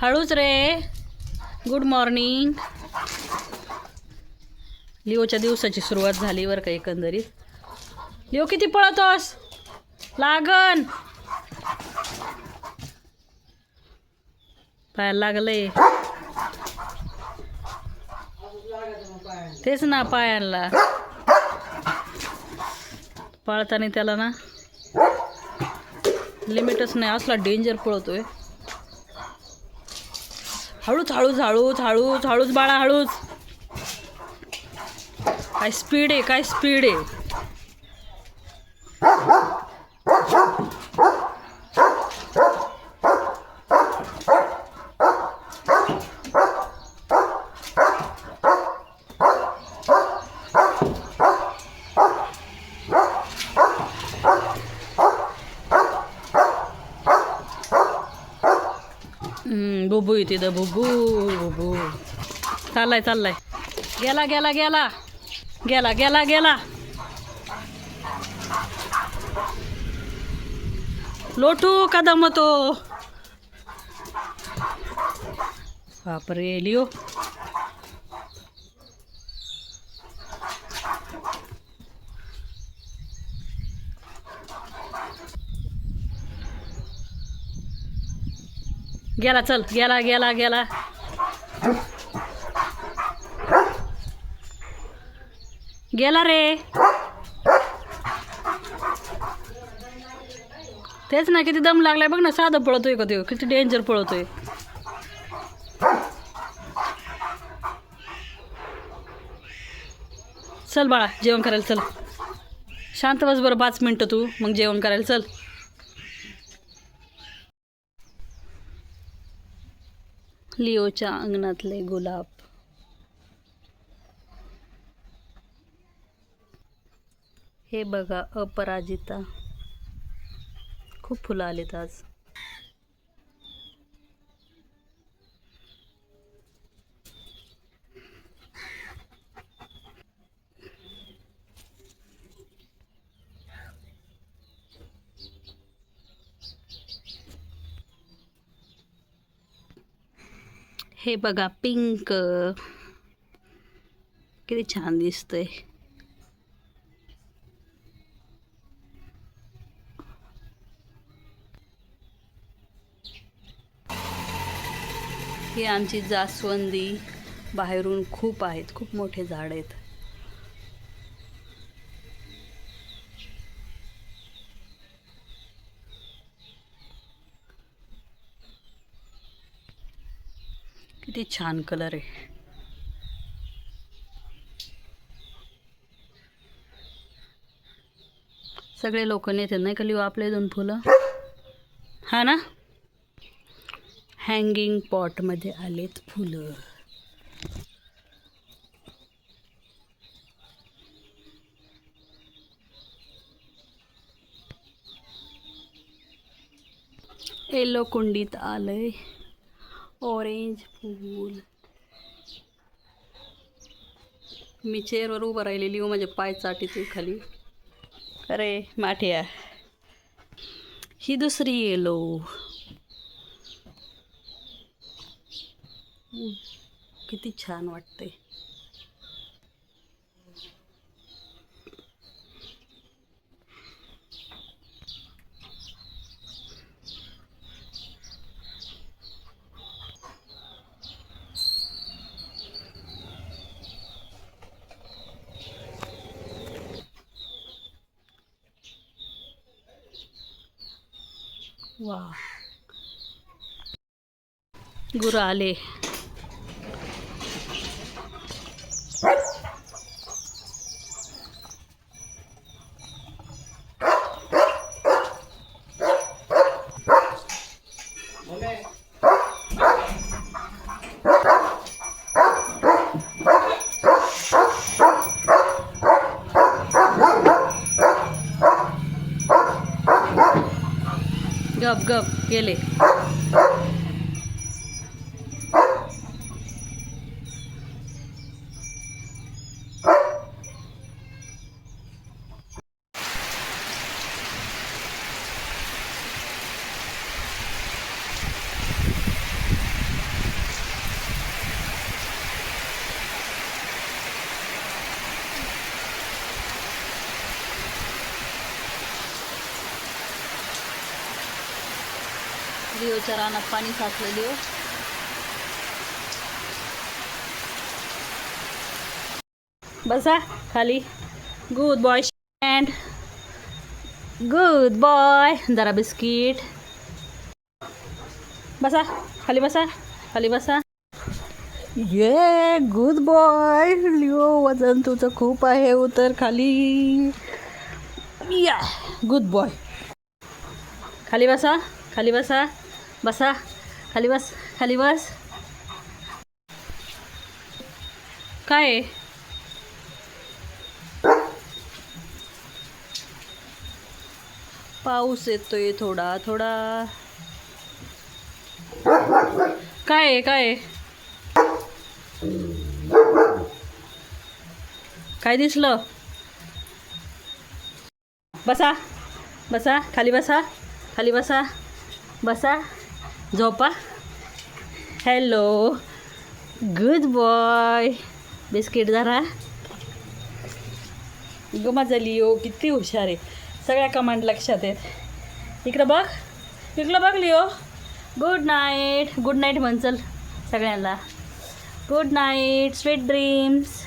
हळूच रे. Good morning लिओच्या दिवसाची सुरुवात झाली बरं का एकंदरीत. लिओ किती पळतोस? लागन. पायाला लागलंय. तेच ना पायांना पळताना त्याला ना लिमिटच नाही. असला डेंजर पळतोय. हळूच हळूच हळूच हळूच हळूच बाळा हळूच. काय स्पीड आहे काय स्पीड आहे. बुबू आहे तिथं बुबू बुबू चाललाय चाललाय गेला गेला गेला गेला गेला गेला लोटू कदम तो बापरे लिओ गेला चल. गेला गेला गेला. गेला रे. तेच ना किती दम लागलाय. बघ ना साधं पळतोय का तो. किती डेंजर पळतोय. चल बाळा जेवण करायला चल. शांत बस बरं पाच मिनटं तू मग जेवण करायला चल. लिओच्या अंगणातले गुलाब. हे बघा अपराजिता. खूप फुलं आलेत आज. हे बघा पिंक. किती छान दिसतंय. ही आमची जास्वंदी बाहेरून खूप आहेत खूप मोठे झाड आहेत. किती छान कलर आहे. सगळे लोक नेतात नाही का लिहू आपले दोन फुलं? हा ना? हँगिंग पॉटमध्ये आलेत फुलं. येलो कुंडीत आलंय. ऑरेंज फूल मी चेअरवर उभं राहिलेली हो माझे पाय चाटीते खाली. अरे माठ्या ही दुसरी येलो किती छान वाटते वा. गुरं आले. गप गप गेले लिओच्या रानात पाणी साचलं लिओ हो. बसा खाली. Good boy and good boy जरा बिस्किट. बसा खाली बसा खाली बसा. ये गुड बॉय लिओ वजन तुझं खूप आहे उतर खाली. या गुड बॉय खाली बसा खाली बसा. बसा खाली बस खाली बस. काय आहे? पाऊस येतोय थोडा थोडा. काय आहे काय काय दिसलं? बसा बसा. खाली बसा खाली बसा. बसा. झोपा. हॅलो गुड बॉय बिस्किट जरा गमा झाली लिओ किती हुशार आहे. सगळ्या कमांड लक्षात आहेत. इकडं बघ. इकडं बघ Leo good night good night म्हण चल सगळ्यांना. Good night sweet dreams